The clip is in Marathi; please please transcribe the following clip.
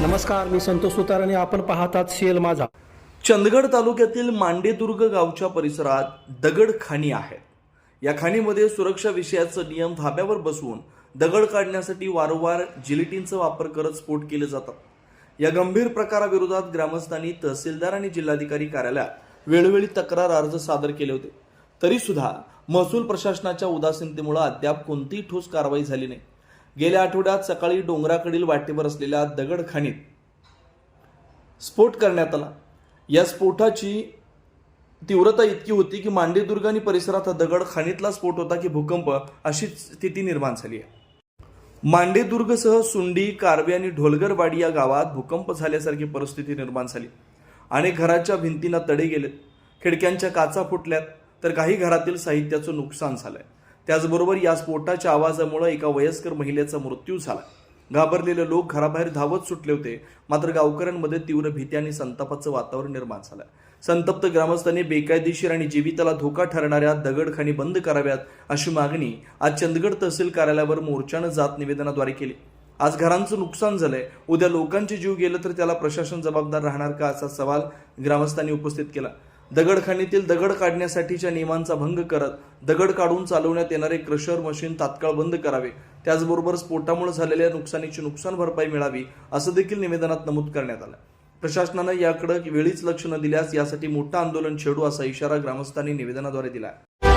नमस्कार मी संतोष सुतार आणि आपण पाहतात शेल माझा. चंदगड तालुक्यातील मांडेदुर्ग गावच्या परिसरात दगड खाणी आहेत. या खाणीमध्ये सुरक्षा विषयाचं नियम धाब्यावर बसवून दगड काढण्यासाठी वारंवार जिलेटिनचा वापर करत स्फोट केले जातात. या गंभीर प्रकाराविरोधात ग्रामस्थांनी तहसीलदार आणि जिल्हाधिकारी कार्यालयात वेळोवेळी तक्रार अर्ज सादर केले होते. तरीसुद्धा महसूल प्रशासनाच्या उदासीनतेमुळे अद्याप कोणतीही ठोस कारवाई झाली नाही. गेल्या आठवड्यात सकाळी डोंगराकडील वाटेवर असलेल्या दगड खाणीत स्फोट करण्यात आला. या स्फोटाची तीव्रता इतकी होती की मांडेदुर्ग आणि परिसरात हा दगड खाणीतला स्फोट होता की भूकंप अशी स्थिती निर्माण झाली आहे. मांडेदुर्गसह सुंडी कारवे आणि ढोलगरवाडी या गावात भूकंप झाल्यासारखी परिस्थिती निर्माण झाली. अनेक घराच्या भिंतींना तडे गेलेत खिडक्यांच्या काचा फुटल्यात. तर काही घरातील साहित्याचं नुकसान झालंय. त्याचबरोबर या स्फोटाच्या आवाजामुळे एका वयस्कर महिलेचा मृत्यू झाला. घाबरलेले लोक घराबाहेर धावत सुटले होते. मात्र गावकऱ्यांमध्ये तीव्र भीती आणि संतापाचं वातावरण निर्माण झालं. संतप्त ग्रामस्थांनी बेकायदेशीर आणि जीविताला धोका ठरणाऱ्या दगडखाणी बंद कराव्यात अशी मागणी आज चंदगड तहसील कार्यालयावर मोर्चानं जात निवेदनाद्वारे केली. आज घरांचं नुकसान झालंय. उद्या लोकांचे जीव गेलं तर त्याला प्रशासन जबाबदार राहणार का असा सवाल ग्रामस्थांनी उपस्थित केला. दगडखाणीतील दगड काढण्यासाठीच्या नियमांचा भंग करत दगड काढून चालवण्यात येणारे क्रशर मशीन तात्काळ बंद करावे. त्याचबरोबर स्फोटामुळे झालेल्या नुकसानीची नुकसान भरपाई मिळावी असं देखील निवेदनात नमूद करण्यात आलं. प्रशासनानं याकडे वेळीच लक्ष न दिल्यास यासाठी मोठं आंदोलन छेडू असा इशारा ग्रामस्थांनी निवेदनाद्वारे दिला आहे